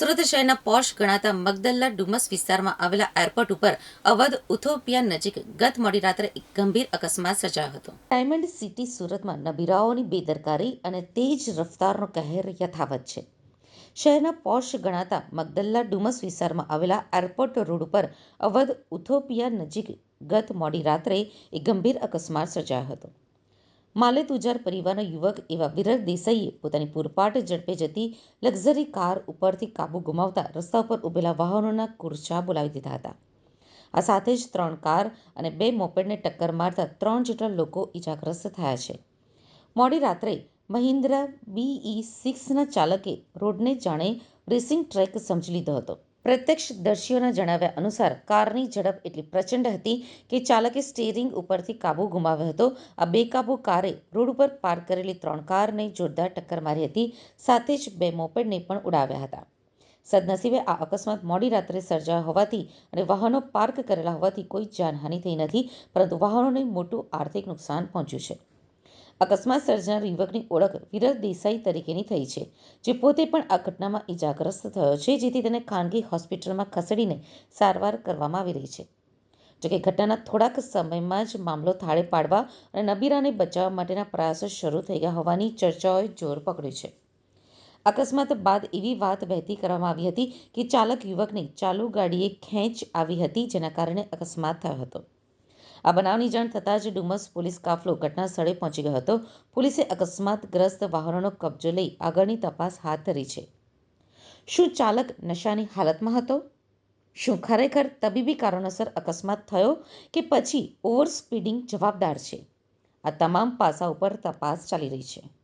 સુરત શહેરના પોશ ગણાતા મગદલ્લા ડુમસ વિસ્તારમાં આવેલા એરપોર્ટ ઉપર અવધ ઉથોપિયા નજીક ગત મોડી રાત્રે એક ગંભીર અકસ્માત સર્જાયો હતો. ડાયમંડ સિટી સુરતમાં નબીરાઓની બેદરકારી અને તેજ રફતારનો કહેર યથાવત છે. શહેરના પોશ ગણાતા મગદલ્લા ડુમસ વિસ્તારમાં આવેલા એરપોર્ટ રોડ ઉપર અવધ ઉથોપિયા નજીક ગત મોડી રાત્રે એક ગંભીર અકસ્માત સર્જાયો હતો. માલે તુજાર પરિવારનો યુવક એવા વિરલ દેસાઈએ પોતાની પૂરપાટ ઝડપે જતી લક્ઝરી કાર ઉપરથી કાબુ ગુમાવતા રસ્તા ઉપર ઊભેલા વાહનોના કુરચા બોલાવી દીધા હતા. આ સાથે જ ત્રણ કાર અને બે મોપેડને ટક્કર મારતા ત્રણ જેટલા લોકો ઈજાગ્રસ્ત થયા છે. મોડી રાત્રે મહિન્દ્રા બીઈ સિક્સના ચાલકે રોડને જાણે રેસિંગ ટ્રેક સમજી લીધો હતો. પ્રત્યક્ષદર્શીઓના જણાવ્યા અનુસાર, કારની ઝડપ એટલી પ્રચંડ હતી કે ચાલકે સ્ટેરિંગ ઉપરથી કાબુ ગુમાવ્યો હતો. આ બેકાબુ કારે રોડ ઉપર પાર્ક કરેલી ત્રણ કારને જોરદાર ટક્કર મારી હતી, સાથે જ બે મોપેડને પણ ઉડાવ્યા હતા. સદનસીબે આ અકસ્માત મોડી રાત્રે સર્જાયો હોવાથી અને વાહનો પાર્ક કરેલા હોવાથી કોઈ જાનહાનિ થઈ નથી, પરંતુ વાહનોને મોટું આર્થિક નુકસાન પહોંચ્યું છે. અકસ્માત સર્જનાર યુવકની ઓળખ વિરલ દેસાઈ તરીકેની થઈ છે, જે પોતે પણ આ ઘટનામાં ઈજાગ્રસ્ત થયો છે, જેથી તેને ખાનગી હોસ્પિટલમાં ખસેડીને સારવાર કરવામાં આવી રહી છે. જોકે ઘટનાના થોડાક સમયમાં જ મામલો થાળે પાડવા અને નબીરાને બચાવવા માટેના પ્રયાસો શરૂ થઈ ગયા હોવાની ચર્ચાઓએ જોર પકડ્યું છે. અકસ્માત બાદ એવી વાત વહેતી કરવામાં આવી હતી કે ચાલક યુવકને ચાલુ ગાડીએ ખેંચ આવી હતી, જેના કારણે અકસ્માત થયો હતો. આ બનાવની જાણ થતાં જ ડુમસ પોલીસ કાફલો ઘટના સ્થળે પહોંચી ગયો હતો. પોલીસે અકસ્માતગ્રસ્ત વાહનોનો કબજો લઈ આગળની તપાસ હાથ ધરી છે. શું ચાલક નશાની હાલતમાં હતો? શું ખરેખર તબીબી કારણોસર અકસ્માત થયો કે પછી ઓવર સ્પીડિંગ જવાબદાર છે? આ તમામ પાસા ઉપર તપાસ ચાલી રહી છે.